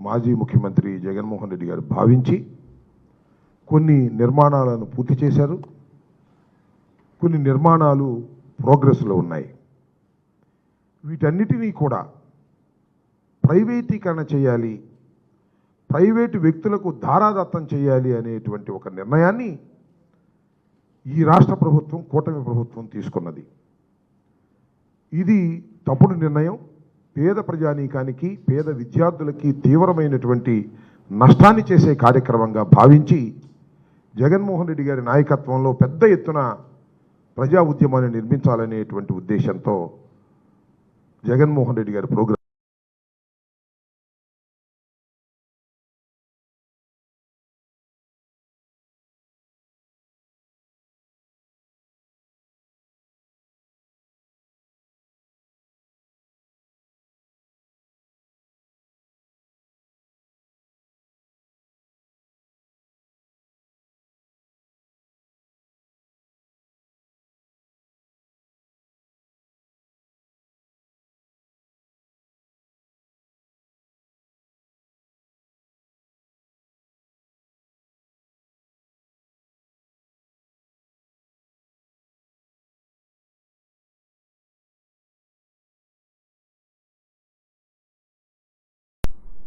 మాజీ ముఖ్యమంత్రి జగన్మోహన్ రెడ్డి గారు భావించి కొన్ని నిర్మాణాలను పూర్తి చేశారు. కొన్ని నిర్మాణాలు ప్రోగ్రెస్లో ఉన్నాయి. వీటన్నిటినీ కూడా ప్రైవేటీకరణ చేయాలి ప్రైవేటు వ్యక్తులకు ధారాదత్తం చేయాలి అనేటువంటి ఒక నిర్ణయాన్ని ఈ రాష్ట్ర ప్రభుత్వం కూటమి ప్రభుత్వం తీసుకున్నది. ఇది తప్పుడు నిర్ణయం. పేద ప్రజానీకానికి పేద విద్యార్థులకి తీవ్రమైనటువంటి నష్టాన్ని చేసే కార్యక్రమంగా భావించి జగన్మోహన్ రెడ్డి గారి నాయకత్వంలో పెద్ద ఎత్తున ప్రజా ఉద్యమాన్ని నిర్మించాలనేటువంటి ఉద్దేశంతో జగన్మోహన్ రెడ్డి గారి ప్రోగ్రాం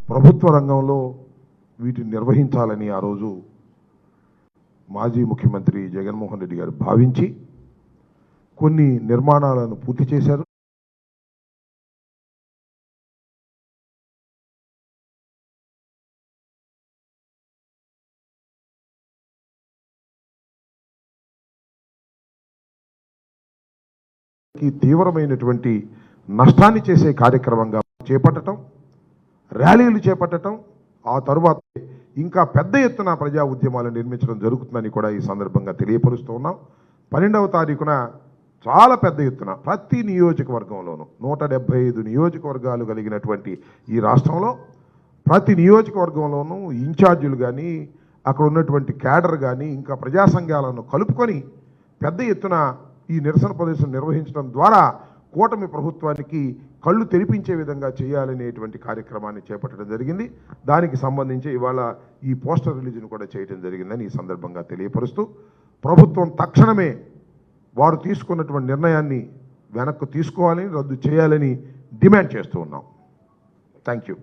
ప్రభుత్వ రంగంలో వీటిని నిర్వహించాలని ఆ రోజు మాజీ ముఖ్యమంత్రి జగన్మోహన్ రెడ్డి గారు భావించి కొన్ని నిర్మాణాలను పూర్తి చేశారు. తీవ్రమైనటువంటి నష్టాన్ని చేసే కార్యక్రమంగా చేపట్టడం ర్యాలీలు చేపట్టడం ఆ తరువాత ఇంకా పెద్ద ఎత్తున ప్రజా ఉద్యమాలు నిర్మించడం జరుగుతుందని కూడా ఈ సందర్భంగా తెలియపరుస్తూ ఉన్నాం. పన్నెండవ తారీఖున చాలా పెద్ద ఎత్తున ప్రతి నియోజకవర్గంలోనూ నూట డెబ్బై ఐదు నియోజకవర్గాలు కలిగినటువంటి ఈ రాష్ట్రంలో ప్రతి నియోజకవర్గంలోనూ ఇన్ఛార్జీలు కానీ అక్కడ ఉన్నటువంటి క్యాడర్ కానీ ఇంకా ప్రజా సంఘాలను కలుపుకొని పెద్ద ఎత్తున ఈ నిరసన ప్రదర్శన నిర్వహించడం ద్వారా కూటమి ప్రభుత్వానికి కళ్ళు తెరిపించే విధంగా చేయాలనేటువంటి కార్యక్రమాన్ని చేపట్టడం జరిగింది. దానికి సంబంధించి ఇవాళ ఈ పోస్టర్ రిలీజ్ను కూడా చేయడం జరిగిందని ఈ సందర్భంగా తెలియపరుస్తూ ప్రభుత్వం తక్షణమే వారు తీసుకున్నటువంటి నిర్ణయాన్ని వెనక్కు తీసుకోవాలని రద్దు చేయాలని డిమాండ్ చేస్తూ ఉన్నాం. Thank you.